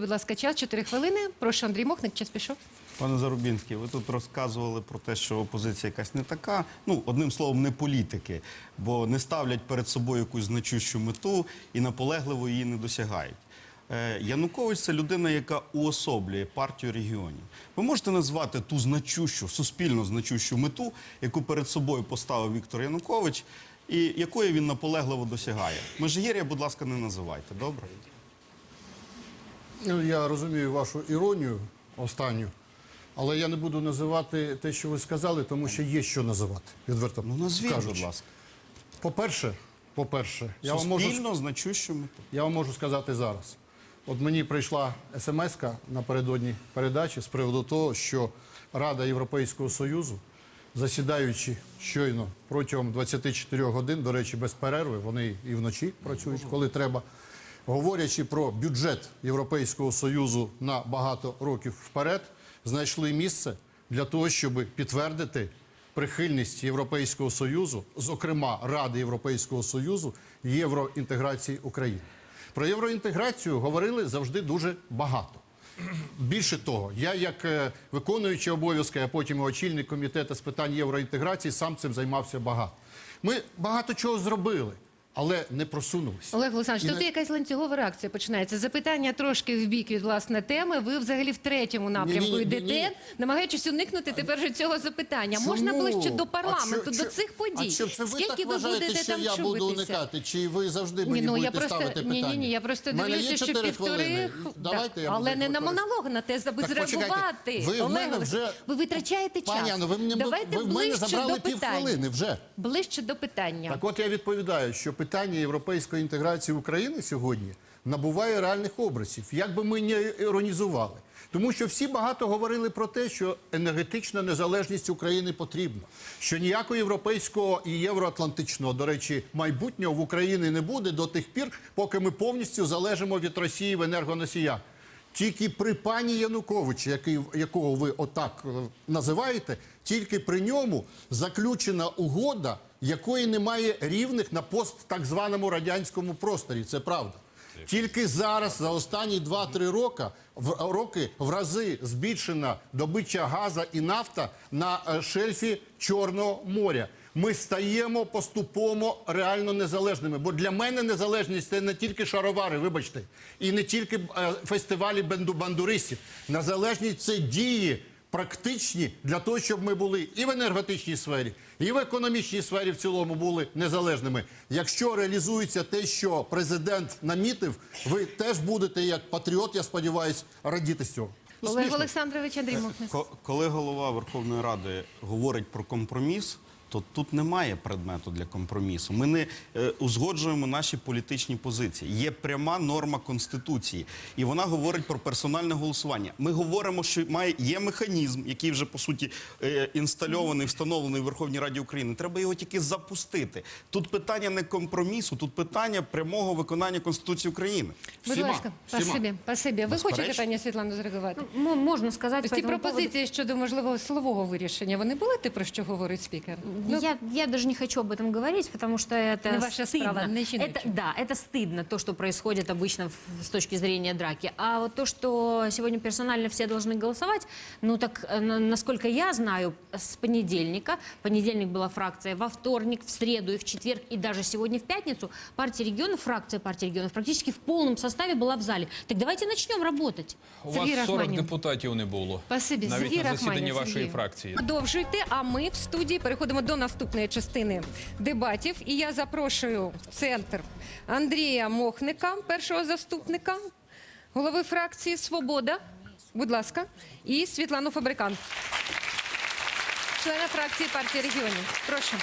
Будь ласка, час 4 хвилини. Прошу, Андрій Мохник, час пішов. Пане Зарубінський, ви тут розказували про те, що опозиція якась не така. Ну, одним словом, не політики, бо не ставлять перед собою якусь значущу мету і наполегливо її не досягають. Е, Янукович це людина, яка уособлює партію регіонів. Ви можете назвати ту значущу, суспільно значущу мету, яку перед собою поставив Віктор Янукович, і якої він наполегливо досягає. Межигір'я, будь ласка, не називайте, добре? Ну, Я розумію вашу іронію останню, але я не буду називати те, що ви сказали, тому що є що називати. Відверто Ну, назвіть, будь ласка. По-перше, по-перше, я вам можу мету. Я вам можу сказати зараз. От мені прийшла смс напередодні передачі з приводу того, що Рада Європейського Союзу, засідаючи щойно протягом 24 годин, до речі, без перерви, вони і вночі працюють, коли треба, говорячи про бюджет Європейського Союзу на багато років вперед, знайшли місце для того, щоб підтвердити прихильність Європейського Союзу, зокрема Ради Європейського Союзу, євроінтеграції України. Про євроінтеграцію говорили завжди дуже багато. Більше того, я як е, виконуючий обов'язки, а потім і очільник комітету з питань євроінтеграції, сам цим займався багато. Ми багато чого зробили, але не просунулися. Олег Олександрович, тут на- якась ланцюгова реакція починається. Запитання трошки в бік від власне теми. Ви взагалі в третьому напрямку йдете, ні. намагаючись уникнути тепер же цього запитання. Чому? Можна ближче до А парламенту, що- до цих подій. А що це ви Скільки так ви вважаєте, будете що там я буду уникати? Чи ви завжди мені Ні, ну я будете просто ставити ні, питання? ні, ні. Я просто дивлюся, що півтори хвилини. х- Давайте я але не на монолог, на те, аби зреагувати. Ви Олег вже- ви витрачаєте час. Пані Анно, ви, мені, ви в мене забрали півхвилини вже. Ближче до питання. Так от я відповідаю, що питання європейської інтеграції України сьогодні набуває реальних образів, як би ми не іронізували. Тому що всі багато говорили про те, що енергетична незалежність України потрібна, що ніякого європейського і євроатлантичного, до речі, майбутнього в Україні не буде до тих пір, поки ми повністю залежимо від Росії в енергоносіях. Тільки при пані Януковичі, який, якого ви отак е, називаєте, тільки при ньому заключена угода, якої немає рівних на пост так званому радянському просторі. Це правда. Тільки зараз, за останні 2-3 роки, в, роки в рази збільшена добича газу і нафта на е, шельфі Чорного моря. Ми стаємо поступово реально незалежними. Бо для мене незалежність це не тільки шаровари, вибачте, і не тільки е, фестивалі бенду бандуристів. Незалежність це дії практичні для того, щоб ми були і в енергетичній сфері, і в економічній сфері в цілому були незалежними. Якщо реалізується те, що президент намітив, ви теж будете як патріот, я сподіваюся, радіти з цього. Олег. Олександрович, Андрій Мухнець. Коли голова Верховної Ради говорить про компроміс, то тут немає предмету для компромісу. Ми не е, узгоджуємо наші політичні позиції. Є пряма норма конституції, і вона говорить про персональне голосування. Ми говоримо, що має є механізм, який вже по суті е, інстальований, встановлений в Верховній Раді України. Треба його тільки запустити. Тут питання не компромісу, тут питання прямого виконання Конституції України. Будь Всіма, ласка, всіма. спасибі, спасибі. Ви хочете, пані Світлано, зреагувати? Ну, можно сказать Ось ці пропозиції щодо можливого силового вирішення, вони були те, про що говорить спікер? Ну, я, я даже не хочу об этом говорить, потому что это Не ваша стыдно. справа, не чиновничья. это, да, это стыдно, то, что происходит обычно в- с точки зрения драки. А вот то, что сегодня персонально все должны голосовать, ну так, э, на- насколько я знаю, с понедельника, в понедельник была фракция, во вторник, в среду и в четверг, и даже сегодня в пятницу партия регионов, фракция партии регионов практически в полном составе была в зале. Так давайте начнем работать. У Сергій вас 40 Рахманін. депутатів не було. Спасибі, Навіть Сергій на засіданні Рахманін, вашої Сергію. фракції. Продовжуйте, а ми в студії переходимо до наступної частини дебатів. І я запрошую в центр Андрія Мохника, першого заступника, голови фракції Свобода. Будь ласка, і Світлану Фабрикант, члена фракції партії регіонів. Прошу.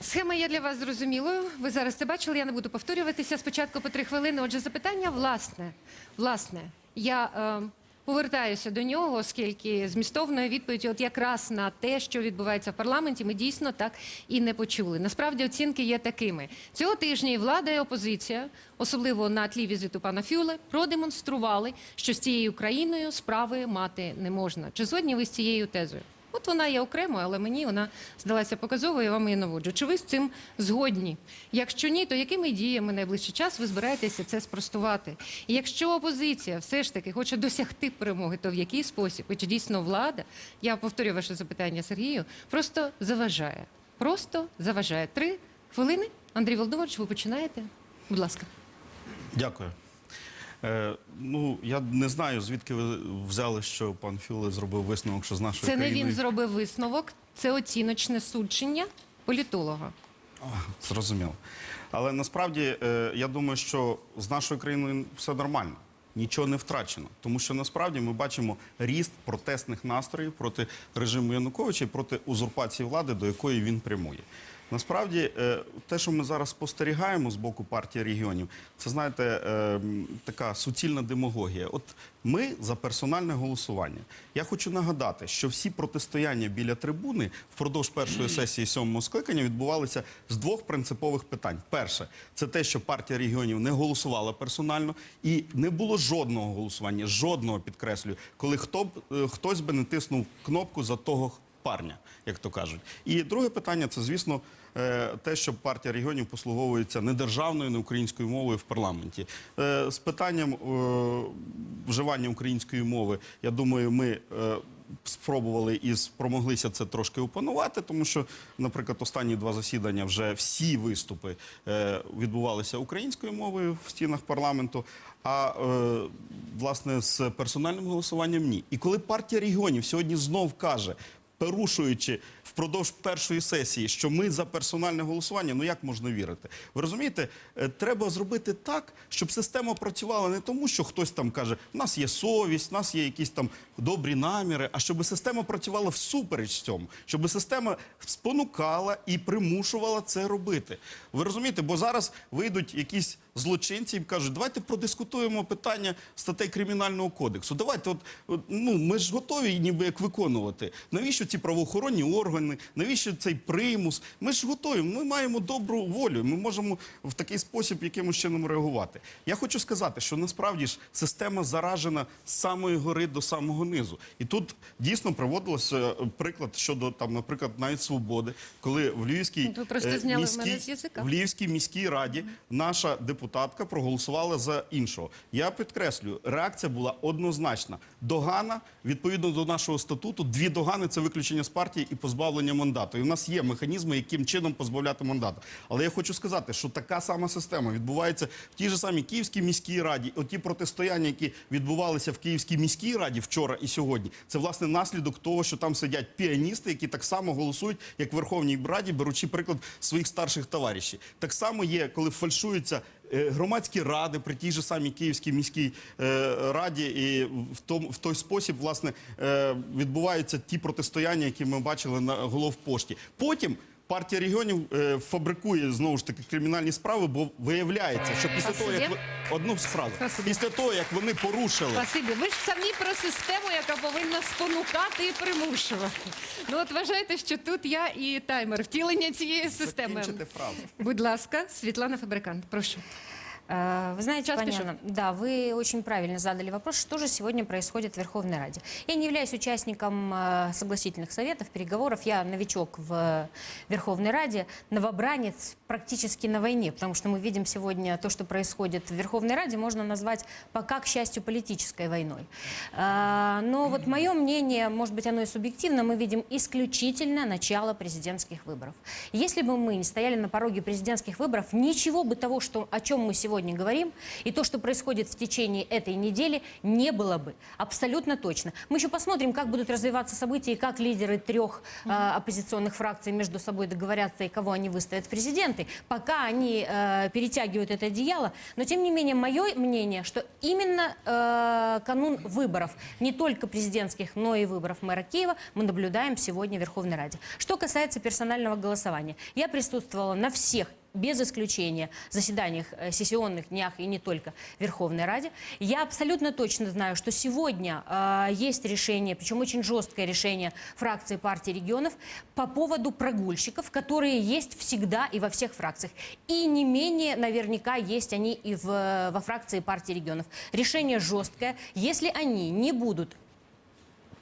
Схема є для вас зрозумілою. Ви зараз це бачили. Я не буду повторюватися. Спочатку по три хвилини. Отже, запитання власне. Власне, я е, повертаюся до нього, оскільки змістовної відповіді, от якраз на те, що відбувається в парламенті, ми дійсно так і не почули. Насправді оцінки є такими. Цього тижня і влада, і опозиція, особливо на тлі візиту пана Фюле, продемонстрували, що з цією країною справи мати не можна. Чи згодні ви з цією тезою? От вона є окремо, але мені вона здалася показовою, я вам її наводжу. Чи ви з цим згодні? Якщо ні, то якими діями найближчий час ви збираєтеся це спростувати? І якщо опозиція все ж таки хоче досягти перемоги, то в який спосіб? І чи дійсно влада, я повторю ваше запитання Сергію, просто заважає. Просто заважає. Три хвилини. Андрій Володимирович, ви починаєте? Будь ласка. Дякую. Е, ну, я не знаю, звідки ви взяли, що пан Фюле зробив висновок, що з нашої Це не він зробив висновок, це оціночне судження політолога. Зрозуміло. Але насправді е, я думаю, що з нашою країною все нормально. Нічого не втрачено, тому що насправді ми бачимо ріст протестних настроїв проти режиму Януковича і проти узурпації влади, до якої він прямує. Насправді, е, те, що ми зараз спостерігаємо з боку партії регіонів, це знаєте, е, така суцільна демагогія. От ми за персональне голосування. Я хочу нагадати, що всі протистояння біля трибуни впродовж першої сесії сьомого скликання відбувалися з двох принципових питань. Перше, це те, що партія регіонів не голосувала персонально, і не було жодного голосування, жодного підкреслюю, коли хто б е, хтось би не тиснув кнопку за того парня, як то кажуть. І друге питання це, звісно, те, що партія регіонів послуговується не державною, не українською мовою в парламенті. Е, З питанням е, вживання української мови, я думаю, ми. е, Спробували і спромоглися це трошки опанувати, тому що, наприклад, останні два засідання вже всі виступи е, відбувалися українською мовою в стінах парламенту. А е, власне з персональним голосуванням ні. І коли партія регіонів сьогодні знов каже, порушуючи впродовж першої сесії, що ми за персональне голосування, ну як можна вірити? Ви розумієте, Е, треба зробити так, щоб система працювала не тому, що хтось там каже, в нас є совість, в нас є якісь там добрі наміри, а щоб система працювала всупереч цьому, щоб система спонукала і примушувала це робити. Ви розумієте, бо зараз вийдуть якісь злочинці і кажуть, давайте продискутуємо питання статей кримінального кодексу. Давайте, от, ну ми ж готові ніби як виконувати. Навіщо ці правоохоронні органи? Навіщо цей примус? Ми ж готові. Ми маємо добру волю. Ми можемо в такий спосіб якимось чином реагувати. Я хочу сказати, що насправді ж система заражена з самої гори до самого низу. І тут дійсно приводилося е, приклад щодо там, наприклад, навіть свободи, коли в Львівській е, міській- в Львівській міській раді наша депутатка проголосувала за іншого. Я підкреслюю, реакція була однозначна. Догана відповідно до нашого статуту. Дві догани це виключення з партії і позбавлення мандату. І в нас є механізми, яким чином позбавляти мандату. Але я хочу сказати, що така сама система відбувається в тій же самій Київській міській раді. Оті протистояння, які відбувалися в Київській міській раді вчора і сьогодні, це власне наслідок того, що там сидять піаністи, які так само голосують, як в Верховній Раді, беручи приклад своїх старших товаришів. Так само є, коли фальшуються. Е, Громадські ради при тій же самій Київській міській е, раді, і в тому в той спосіб власне е, відбуваються ті протистояння, які ми бачили на головпошті. Потім партія регіонів е, фабрикує знову ж таки кримінальні справи, бо виявляється, що після того як ви- одну фразу Спасибо. після того, як вони порушили Спасибі. Ви ж самі про систему, яка повинна спонукати і примушувати. Ну от вважайте, що тут я і таймер втілення цієї системи. закінчити фразу. Будь ласка, Світлана Фабрикант, прошу. Э, Вы знаете, Час понятно. Да, вы очень правильно задали вопрос, что же сегодня происходит в Верховной Раде. Я не являюсь участником э, согласительных советов, переговоров. Я новичок в э, Верховной Раде, новобранец практически на войне, потому что мы видим сегодня то, что происходит в Верховной Раде, можно назвать пока, к счастью, политической войной. А, Но вот мое мнение, может быть, оно и субъективно, мы видим исключительно начало президентских выборов. Если бы мы не стояли на пороге президентских выборов, ничего бы того, что, о чем мы сегодня говорим, и то, что происходит в течение этой недели, не было бы. Абсолютно точно. Мы еще посмотрим, как будут развиваться события, и как лидеры трех а, оппозиционных фракций между собой договорятся, и кого они выставят в президенты. Пока они э, перетягивают это одеяло. Но, тем не менее, мое мнение, что именно э, канун выборов, не только президентских, но и выборов мэра Киева, мы наблюдаем сегодня в Верховной Раде. Что касается персонального голосования, я присутствовала на всех без исключения заседаниях э, сессионных днях и не только Верховной Раде. Я абсолютно точно знаю, что сегодня э, есть решение, причем очень жесткое решение фракции партии регионов по поводу прогульщиков, которые есть всегда и во всех фракциях. И не менее наверняка есть они и в, во фракции партии регионов. Решение жесткое. Если они не будут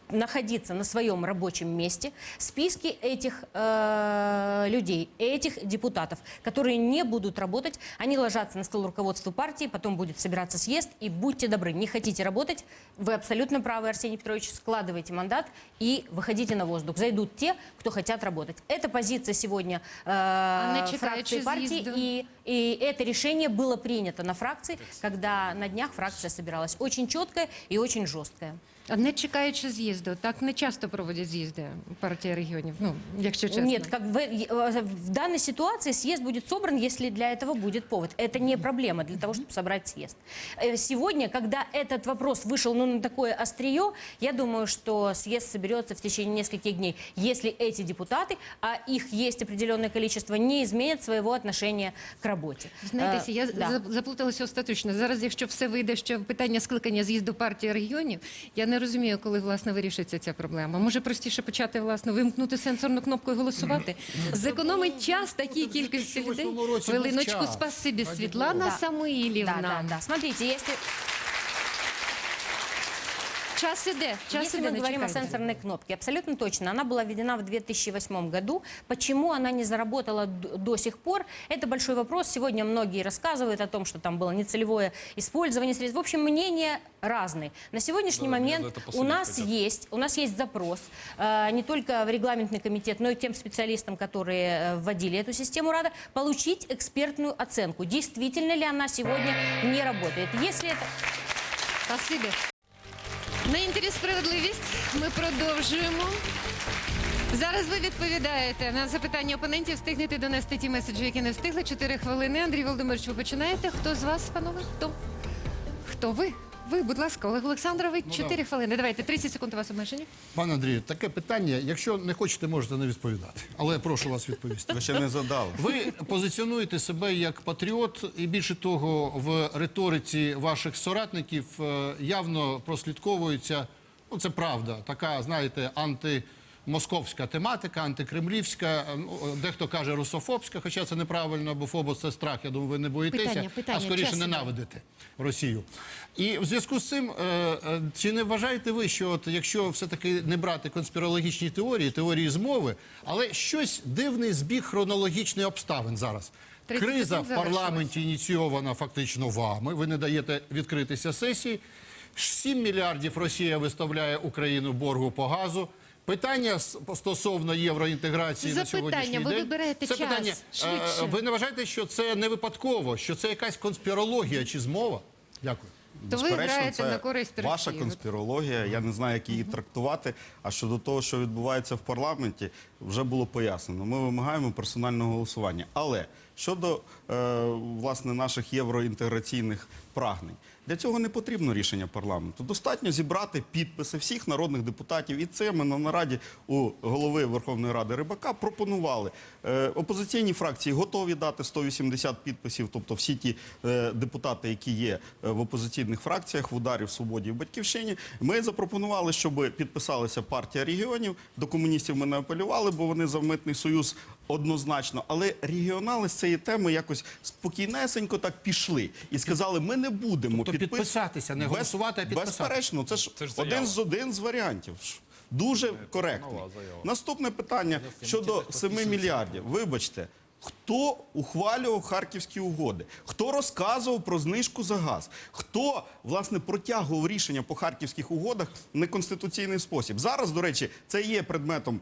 находиться на своем рабочем месте списки этих э, людей, этих депутатов, которые не будут работать, они ложатся на стол руководства партии, потом будет собираться съезд, и будьте добры, не хотите работать, вы абсолютно правы, Арсений Петрович, складывайте мандат и выходите на воздух. Зайдут те, кто хотят работать. Это позиция сегодня э, фракции партии, и, и это решение было принято на фракции, когда на днях фракция собиралась. Очень четкое и очень жесткое. А Не чекаючи з'їзду, так не часто проводять з'їзди партія регіонів. Ну, якщо чесно. Нет, как в, э, в данной ситуации съезд будет собран, если для этого будет повод. Это не проблема для того, чтобы собрать съезд. Э, Сегодня, когда этот вопрос вышел ну, на такое острие, я думаю, что съезд соберется в течение нескольких дней, если эти депутаты, а их есть определенное количество, не изменят своего отношения к работе. Знаєте, Э, я да. за- заплуталася остаточно. Зараз, якщо все вийде, що питання скликання з'їзду партії регіонів, я не розумію, коли власне вирішиться ця проблема. Може простіше почати власне вимкнути сенсорну кнопку і голосувати. Зекономить час такій кількості людей. 2008 році був Хвилиночку, спасибі, Світлана Самуїлівна. Самоїлівна. Да, да, да. Смотрите, если, Час іде, час Если іде, мы не говорим о чекайте. сенсорной кнопке, абсолютно точно, она была введена в 2008 году. Почему она не заработала д- до сих пор, это большой вопрос. Сегодня многие рассказывают о том, что там было нецелевое использование средств. В общем, мнения разные. На сегодняшний Да, мне момент за это у посадить нас хотят. есть, у нас есть запрос э, не только в регламентный комитет, но и тем специалистам, которые э, вводили эту систему РАДА, получить экспертную оценку, действительно ли она сегодня не работает. Если это Спасибі. На інтерес справедливість ми продовжуємо. Зараз ви відповідаєте на запитання опонентів, встигнете донести ті меседжі, які не встигли. Чотири хвилини. Андрій Володимирович, ви починаєте. Хто з вас, панове? Хто? Хто ви? Ви, будь ласка, Олег Олександрович, чотири хвилини. Давайте, 30 секунд у вас обмеження. Пане Андрію, таке питання. Якщо не хочете, можете не відповідати. Але прошу вас відповісти. Ви ще не задали. Ви позиціонуєте себе як патріот, і більше того, в риториці ваших соратників е, явно прослідковується, ну це правда, така, знаєте, антимосковська тематика, антикремлівська, е, ну, дехто каже русофобська, хоча це неправильно, бо фобос це страх. Я думаю, ви не боїтеся, Питання, питання, а скоріше чесно. ненавидите Росію. І в зв'язку з цим, е, е, чи не вважаєте ви, що от якщо все-таки не брати конспірологічні теорії, теорії змови, але щось дивний збіг хронологічних обставин зараз? Криза в парламенті ініційована фактично вами. Ви не даєте відкритися сесії. 7 мільярдів Росія виставляє Україну боргу по газу. Питання стосовно євроінтеграції на Запитання. сьогоднішній Ви день. вибираєте це час. питання. е, Швидше. Ви не вважаєте, що це не випадково, що це якась конспірологія чи змова? Дякую. То ви Безперечно, граєте на користь Ваша конспірологія. Я не знаю, як її трактувати. А щодо того, що відбувається в парламенті, вже було пояснено. Ми вимагаємо персонального голосування. Але щодо е, власне наших євроінтеграційних прагнень. Для цього не потрібно рішення парламенту. Достатньо зібрати підписи всіх народних депутатів. І це ми на нараді у голови Верховної Ради Рибака пропонували. Е, опозиційні фракції готові дати 180 підписів, тобто всі ті е, депутати, які є е, в опозиційних фракціях, в ударі в свободі в батьківщині. Ми запропонували, щоб підписалася партія регіонів. До комуністів ми не апелювали, бо вони за митний союз однозначно. Але регіонали з цієї теми якось спокійнесенько так пішли і сказали: ми не будемо Тобто підпис- підписатися, не Без- голосувати, а підписатися. Безперечно, це ж, Це ж один з один з варіантів. Дуже коректно. нова. Наступне питання щодо 7 мільярдів. Вибачте. Хто ухвалював харківські угоди? Хто розказував про знижку за газ? Хто власне протягував рішення по харківських угодах в неконституційний спосіб? Зараз, до речі, це є предметом.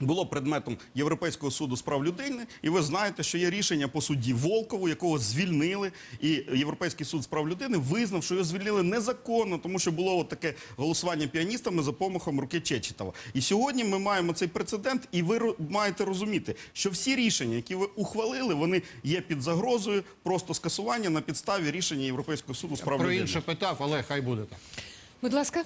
Було предметом Європейського суду з прав людини, і ви знаєте, що є рішення по судді Волкову, якого звільнили, і Європейський суд з прав людини визнав, що його звільнили незаконно, тому що було от таке голосування піаністами за помахом руки Чечетова. І сьогодні ми маємо цей прецедент, і ви маєте розуміти, що всі рішення, які ви ухвалили, вони є під загрозою просто скасування на підставі рішення Європейського суду з прав Про людини. інше питав, але хай буде так. Будь ласка.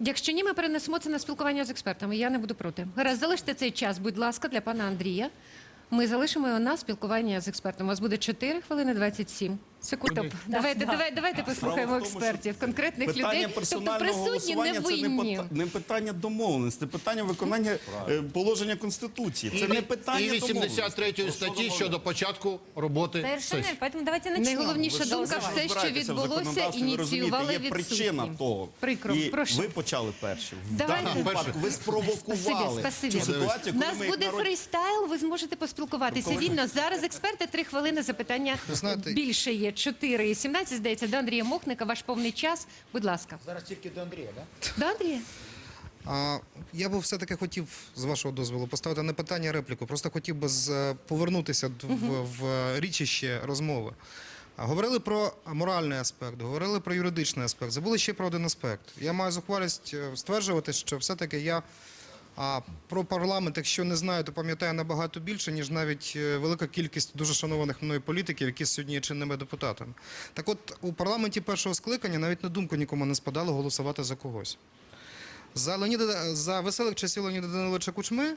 Якщо ні, ми перенесемо це на спілкування з експертами. Я не буду проти. Гаразд, залиште цей час, будь ласка, для пана Андрія. Ми залишимо його на спілкування з експертом. У вас буде 4 хвилини 27 Секунду. Давайте, давайте, давайте послухаємо тому, експертів, конкретних людей. Тобто присутні це не, пита- не питання домовленості, це питання виконання е, положення Конституції. Це не питання і домовленості. 83 статті щодо початку роботи Совершенно. Поэтому давайте начнем. Найголовніша думка, все, що відбулося, ініціювали Є причина того. Прикро, і прошу. ви почали перші. В Давайте. даному випадку ви спровокували Спасибі, цю спасибі. ситуацію, У нас буде народ- фрістайл, ви зможете поспілкуватися вільно. Зараз експерти, три хвилини запитання більше є. 4 і 17, здається, до Андрія Мохника. Ваш повний час. Будь ласка. Зараз тільки до Андрія, так? До Андрія. А, я би все-таки хотів, з вашого дозволу, поставити не питання, а репліку. Просто хотів би з- повернутися д- в, в річище розмови. А, Говорили про моральний аспект, говорили про юридичний аспект. Забули ще про один аспект. Я маю зухвалість е, стверджувати, що все-таки я а, про парламент, якщо не знаю, то пам'ятаю набагато більше, ніж навіть е, велика кількість дуже шанованих мною політиків, які сьогодні є чинними депутатами. Так от, у парламенті першого скликання навіть на думку нікому не спадало голосувати за когось. За Леоніда за веселих часів Леоніда Даниловича Кучми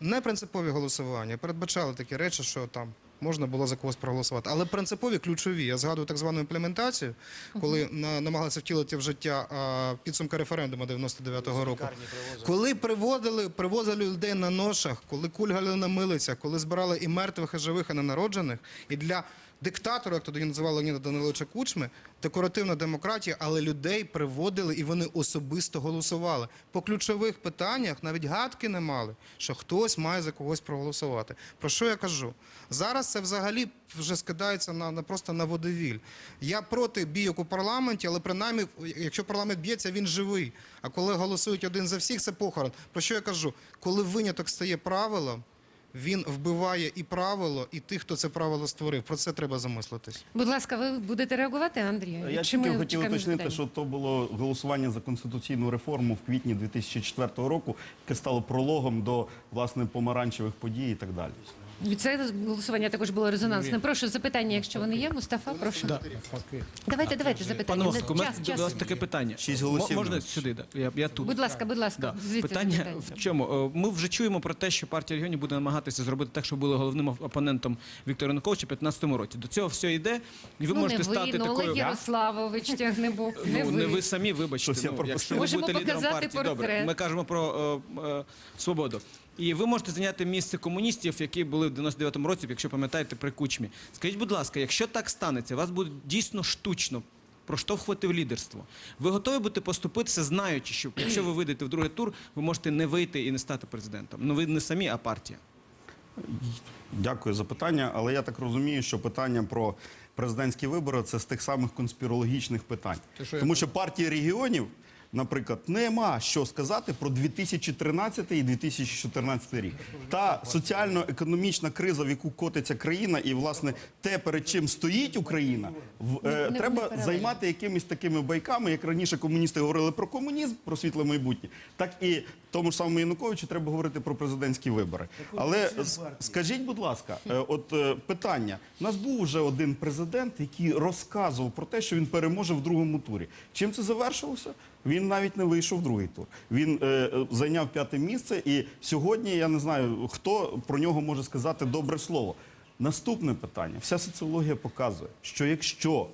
не принципові голосування. Передбачали такі речі, що там можна було за когось проголосувати. Але принципові ключові. Я згадую так звану імплементацію, коли на, намагалися втілити в життя а, підсумки референдуму 99-го року. Коли приводили, привозили людей на ношах, коли кульгали на милицях, коли збирали і мертвих, і живих, і ненароджених, і для диктатора, як тоді називали Леоніда Даниловича Кучми, декоративна демократія, але людей приводили і вони особисто голосували. По ключових питаннях навіть гадки не мали, що хтось має за когось проголосувати. Про що я кажу? Зараз це взагалі вже скидається на, на просто на водовіль. Я проти бійок у парламенті, але принаймні, якщо парламент б'ється, він живий. А коли голосують один за всіх, це похорон. Про що я кажу? Коли виняток стає правилом. Він вбиває і правило, і тих, хто це правило створив. Про це треба замислитись. Будь ласка, ви будете реагувати, Андрію? Я Чи тільки хотів уточнити, що то було голосування за конституційну реформу в квітні 2004 року, яке стало прологом до власне помаранчевих подій і так далі. Це голосування також було резонансне. Прошу запитання, якщо вони є. Мустафа, прошу. Давайте, давайте запитання. Пане Мосику, у мене час. до вас таке питання. Шість голосів М- Можна сюди? Да? Я, я тут. Будь ласка, будь ласка, Да. звідси Питання запитання. в чому? Е, Ми вже чуємо про те, що партія регіонів буде намагатися зробити так, щоб були головним опонентом Віктора Януковича у 2015 році. До цього все йде, і ви ну, можете не ви, стати ну, такою. Олег Ярославович Тягнебок, не Ну, ви. не ви самі, вибачте. Щось я ну, пропустив. якщо ви Можемо будете лідером показати партії, добре. портрет. Ми кажемо про е, е, свободу. І ви можете зайняти місце комуністів, які були в 99-му році, якщо пам'ятаєте, при кучмі. Скажіть, будь ласка, якщо так станеться, вас буде дійсно штучно проштовхувати в лідерство. Ви готові будете поступитися, знаючи, що якщо ви вийдете в другий тур, ви можете не вийти і не стати президентом. Ну ви не самі, а партія. Дякую за питання, але я так розумію, що питання про президентські вибори це з тих самих конспірологічних питань. Тому що партії регіонів, наприклад, нема що сказати про 2013 і 2014 рік. Та соціально-економічна криза, в яку котиться країна, і власне те, перед чим стоїть Україна, в, е, не- не треба займати якимись такими байками, як раніше комуністи говорили про комунізм, про світле майбутнє, так і тому ж самому Януковичу треба говорити про президентські вибори. Але скажіть, будь ласка, е, от е, питання: у нас був вже один президент, який розказував про те, що він переможе в другому турі. Чим це завершилося? Він навіть не вийшов в другий тур. Він е, зайняв п'яте місце, і сьогодні я не знаю, хто про нього може сказати добре слово. Наступне питання: вся соціологія показує, що якщо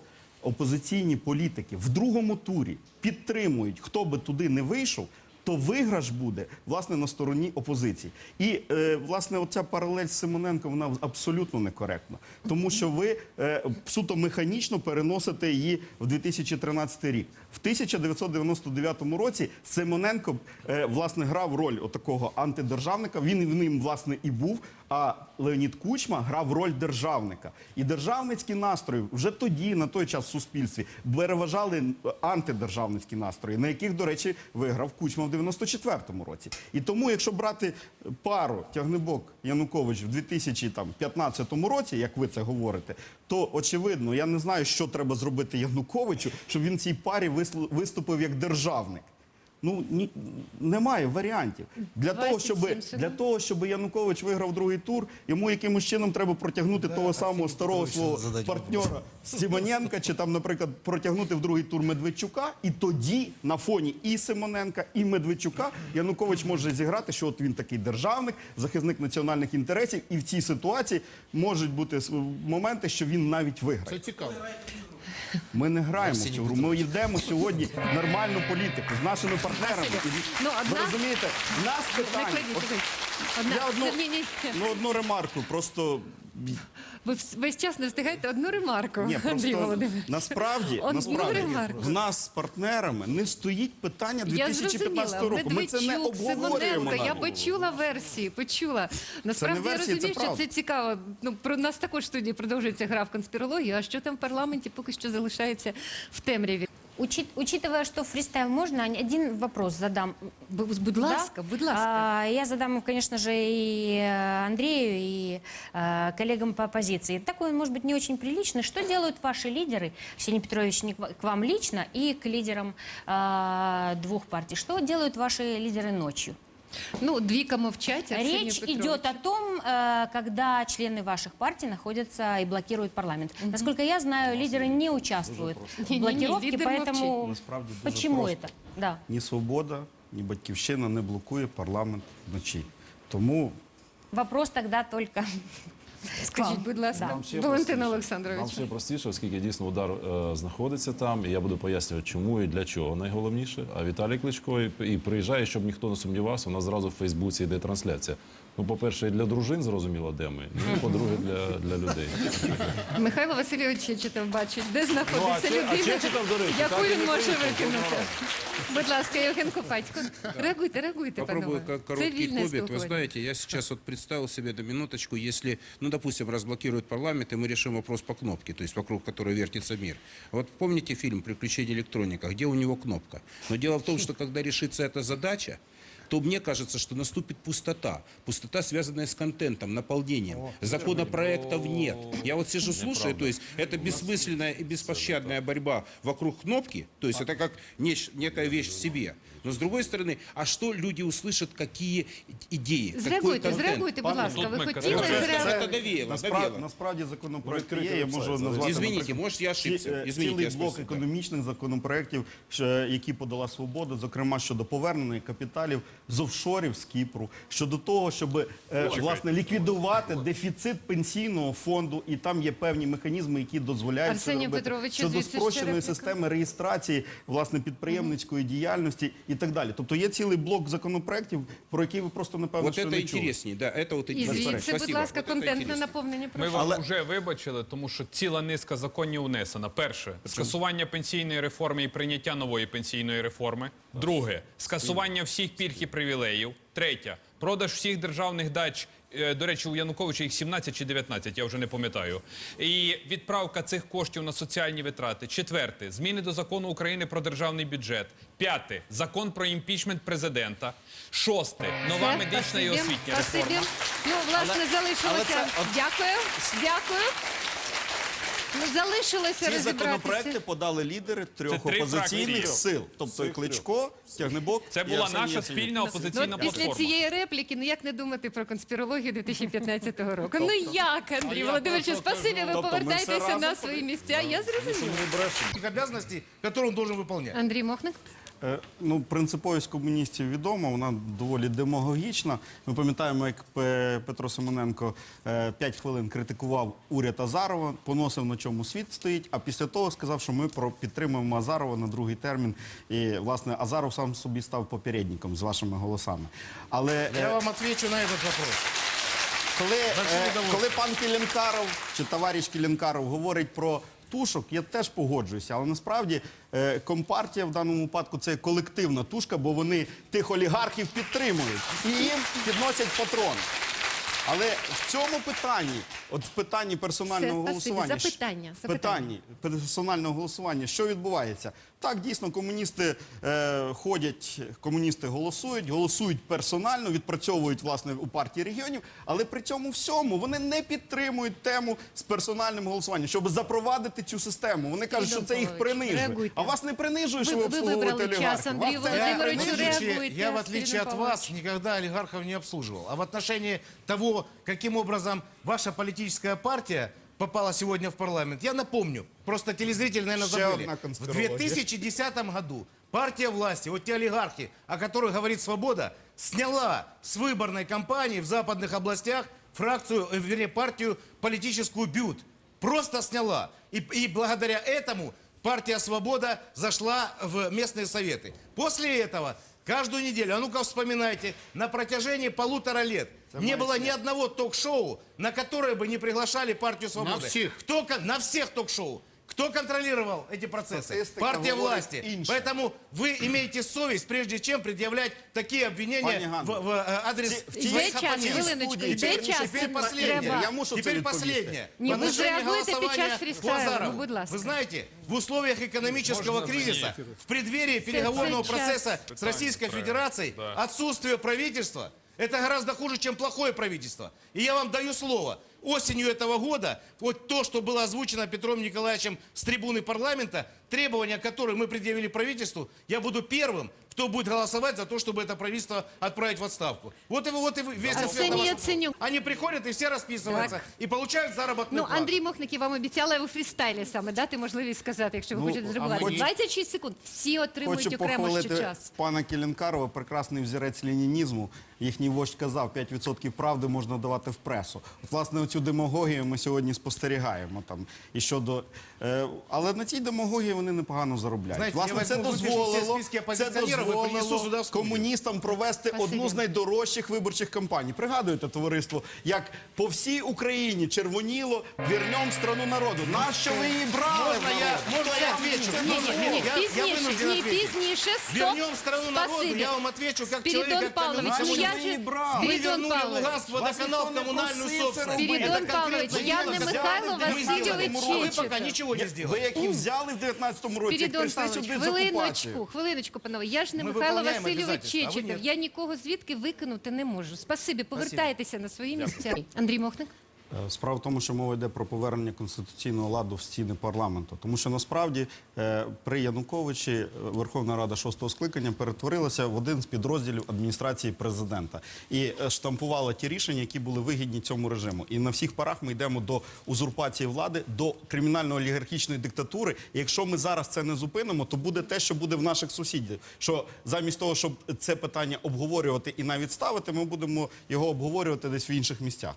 опозиційні політики в другому турі підтримують, хто би туди не вийшов. То виграш буде власне на стороні опозиції, і е, власне оця паралель з Симоненко вона абсолютно некоректна, тому що ви е, суто механічно переносите її в 2013 рік. В 1999 році Симоненко е, власне грав роль отакого антидержавника. Він в ним власне і був. А Леонід Кучма грав роль державника. І державницькі настрої вже тоді, на той час в суспільстві, переважали антидержавницькі настрої, на яких, до речі, виграв Кучма в 94-му році. І тому, якщо брати пару Тягнебок Янукович в 2015 році, як ви це говорите, то очевидно, я не знаю, що треба зробити Януковичу, щоб він цій парі виступив як державник. Ну ні, немає варіантів. Для того, щоб для того, щоб Янукович виграв другий тур, йому якимось чином треба протягнути того самого старого свого партнера Симоненка, чи там, наприклад, протягнути в другий тур Медведчука, і тоді на фоні і Симоненка, і Медведчука Янукович може зіграти, що от він такий державник, захисник національних інтересів, і в цій ситуації можуть бути с- моменти, що він навіть виграє. Це цікаво. Ми не граємо в цю гру. Ми йдемо сьогодні нормальну політику з нашими партнерами. Ну, одна... Ви розумієте, в нас Не питання. кладіть, От. Одна, я одну, ні, ні. ну, одну ремарку. Просто Ви весь час не встигаєте одну ремарку, ні, Андрій просто Володимирович. насправді, Одну насправді ремарку. в нас з партнерами не стоїть питання Я 2015 зрозуміла, року. Ми це не Медведчук, обговорюємо. Симоненко, я навіть. почула версії, почула. Насправді версії, я це розумію, що правда. це цікаво. Ну, про нас також в студії продовжується гра в конспірологію, а що там в парламенті поки що залишається в темряві. Учит- учитывая, что фристайл можно, один вопрос задам. Бу- Будь ласка, будь ласка. А, я задам, конечно же, и э, Андрею, и э, коллегам по оппозиции. Такой, он, может быть, не очень приличный. Что делают ваши лидеры, Арсений Петрович, не к ва- к вам лично, и к лидерам э, двух партий? Что делают ваши лидеры ночью? Ну, двіка мовчать. Арсеній Речь Петрович. идет о том, э, когда члены ваших партий находятся и блокируют парламент. Насколько я знаю, лидеры не участвуют в Не-не-не, блокировке, лидер поэтому Насправді дуже почему просто. это? Да. Ні свобода, ні батьківщина не блокує парламент вночі. Тому Вопрос тогда только Скажіть, будь ласка, да. ще Валентин простіше. Нам ще простіше, оскільки дійсно удар е, знаходиться там, і я буду пояснювати, чому і для чого найголовніше. А Віталій Кличко і, і приїжджає, щоб ніхто не сумнівався. У нас зразу в Фейсбуці йде трансляція. Ну, по-перше, і для дружин зрозуміло, де ми. Ну, і по-друге, для, для людей. Михайло Васильович Чечетов бачить, де знаходиться Ну, а Че- а людина, Чечетов, до речі, яку так і він не може приїхав, викинути. Будь ласка, Євген Копатько. Реагуйте, реагуйте, Попробую панове. как Це короткий вільне кубик. Вы спілкування. знаете, я сейчас вот представил себе на минуточку, если, ну, допустим, разблокируют парламент, и мы решим вопрос по кнопке, то есть вокруг которой вертится мир. Вот помните фильм «Приключения электроника», где у него кнопка? Но дело в том, что когда решится эта задача, то мне кажется, что наступит пустота. Пустота, связанная с контентом, наполнением. Законопроектов нет. Я вот сижу, слушаю, то есть это бессмысленная и беспощадная борьба вокруг кнопки, то есть это как нечь- некая вещь в себе. Но с другой стороны, а что люди услышат, какие идеи, какой Зреагуйте, зреагуйте, будь ласка. Ви хотіли зреагувати? довіяло, насправді, довіяло. насправді законопроект є. Я можу назвати Извините, наприклад, может, я ошибся. е, Извините, цілий блок спросил, економічних законопроєктів, що- які подала свобода, зокрема щодо повернення капіталів з офшорів з Кіпру, щодо того, щоб е, власне ліквідувати дефіцит пенсійного фонду, і там є певні механізми, які дозволяють це Арсенію робити. Петровичу, щодо звідси ще спрощеної репліка. системи реєстрації власне підприємницької діяльності і так далі. Тобто є цілий блок законопроєктів, про які ви просто напевно Вот що это не чули. интереснее, да, это вот І интереснее. звідси, будь Спасибо. ласка, Вот это контентне интересно. наповнення. Ми Прошу. вам Але- вже вибачили, тому що ціла низка законів внесена. Перше скасування пенсійної реформи і прийняття нової пенсійної реформи. Друге скасування всіх пільг і привілеїв. Третє продаж всіх державних дач. е, До речі, у Януковича їх 17 чи 19, я вже не пам'ятаю. І відправка цих коштів на соціальні витрати. Четверте зміни до закону України про державний бюджет. П'яте закон про імпічмент президента. Шосте нова Все, медична і спасибі, освітня спасибі. реформа. Ну, власне, Але- залишилося. але це от- Дякую, дякую. Ну, залишилося Ці розібратися. законопроекти подали лідери трьох Це три опозиційних фракції. сил, тобто і Кличко, Тягнебок. Це і була Арсеній наша Яценюк. спільна Ну, опозиційна от після платформа. цієї репліки, ну як не думати про конспірологію 2015 року? Ну як, Андрій Володимирович, спасибі, ви Тобто ми все повертаєтеся разом на свої місця. Я зрозуміла. обязанностей, которые он должен выполнять. Андрій Мохник. Е, Ну, принциповість комуністів відома, вона доволі демагогічна. Ми пам'ятаємо, як Петро Симоненко 5 хвилин критикував уряд Азарова, поносив на чому світ стоїть, а після того сказав, що ми підтримуємо Азарова на другий термін. І, власне, Азаров сам собі став попередником з вашими голосами. Але Я е, вам отвечу на этот вопрос. коли, е, коли пан Кілінкаров чи товариш Кілінкаров говорить про тушок, я теж погоджуюся. Але насправді е, компартія в даному випадку це колективна тушка, бо вони тих олігархів підтримують і їм підносять патрони. Але в цьому питанні, от в питанні персонального Все, голосування, Запитання, запитання. питанні персонального голосування, що відбувається? Так, дійсно, комуністи е, ходять, комуністи голосують, голосують персонально, відпрацьовують власне у партії регіонів, але при цьому всьому вони не підтримують тему з персональним голосуванням, щоб запровадити цю систему. Вони кажуть, що це їх принижує. А вас не принижує, що ви ви обслуговуєте олігархів. Андрій Вас це принижує. Я, в отличие от вас, никогда олигархов не обслуживал. А в отношении того, каким образом ваша политическая партия попала сегодня в парламент, я напомню. Просто телезрители, наверное, Еще забыли. одна В конспирология. 2010 году партия власти, вот те олигархи, о которых говорит «Свобода», сняла с выборной кампании в западных областях фракцию, э, вернее, партию политическую «Бют». Просто сняла. И, и благодаря этому партия «Свобода» зашла в местные советы. После этого каждую неделю, а ну-ка вспоминайте, на протяжении полутора лет не было ни одного ток-шоу, на которое бы не приглашали партию свободы. На всех. Кто, на всех ток-шоу. Кто контролировал эти процессы? Статистика Партия говорит власти. инше. Поэтому вы имеете совесть, прежде чем предъявлять такие обвинения Пане Ганно, в, в, э, адрес в тій- Йде своих час, оппонентов. хвилиночку, студії, йде чи- час. Теперь це последнее. треба. Я мушу це Теперь відповісти. последнее. Ні, В ви отношении зреагуєте під час голосования фрістайлу, Лазарова. ну, будь ласка. Вы знаете, в условиях экономического кризиса, в преддверии переговорного це час. процесса с Российской Федерацией, отсутствие правительства, это гораздо хуже, чем плохое правительство. И я вам даю слово. Осенью этого года, вот то, что было озвучено Петром Николаевичем с трибуны парламента, требования, которые мы предъявили правительству, я буду первым, кто будет голосовать за то, чтобы это правительство отправить в отставку. Вот и, вы- вот и вы- весь ответ Арсений на ваш Яценюк. вопрос. Они приходят и все расписываются, Так. и получают заработную Ну, плату. Андрій Мохник, я вам обіцяла у фрістайлі саме дати можливість сказати, якщо ви Ну, хочете а зробити. мені- 26 секунд. Всі отримують Хочу окремо ще похвалити час. пана Келінкарова, прекрасний взірець ленінізму. Їхній вождь казав, 5% правди можна давати в пресу. От, власне, оцю демагогію ми сьогодні спостерігаємо. Там, і щодо, е, але на цій демагогії вони непогано заробляють. Знаєте, власне, я це возьму, выпишу дозволило, всі списки це опозиціонерів і принесу дозволило сюди в студію. комуністам провести Спасибі. одну з найдорожчих виборчих кампаній. Пригадуєте, товариство, як по всій Україні червоніло «Вернем страну народу». Нащо ви її брали? Можно я, можно я отвечу? Ні, Можно? ні, ні, Я- я пізніше, вынужден ні, ответить. пізніше, стоп. Вернем страну народу, Спасибі. я вам отвечу как Спиридон человек, как Павлович, коммунист. ну Нащо я ви же... її брали? Мы Спиридон вернули Павлович, Луганск Вас водоканал в ніхто не коммунальную просив це собственность. робити. Спиридон Это Павлович, конкретно я дело, не взяли Михайло в 2009 Васильович году. Вы Чечетов. пока ничего не Ви сделали. які взяли в 19-му році, як Спірідон прийшли Павлович, сюди з окупацією. хвилиночку, хвилиночку, панове. Я ж не Ми Михайло виконуємо Васильович обов'язательства, а ви Чечетов. ні. Я нікого звідки викинути не можу. Спасибі, повертайтеся на свої місця. Андрій Мохник. Е, Справа в тому, що мова йде про повернення конституційного ладу в стіни парламенту. Тому що насправді е, при Януковичі е, Верховна Рада шостого скликання перетворилася в один з підрозділів адміністрації президента і штампувала ті рішення, які були вигідні цьому режиму. І на всіх парах ми йдемо до узурпації влади, до кримінально-олігархічної диктатури. І якщо ми зараз це не зупинимо, то буде те, що буде в наших сусідів. Що замість того, щоб це питання обговорювати і навіть ставити, ми будемо його обговорювати десь в інших місцях.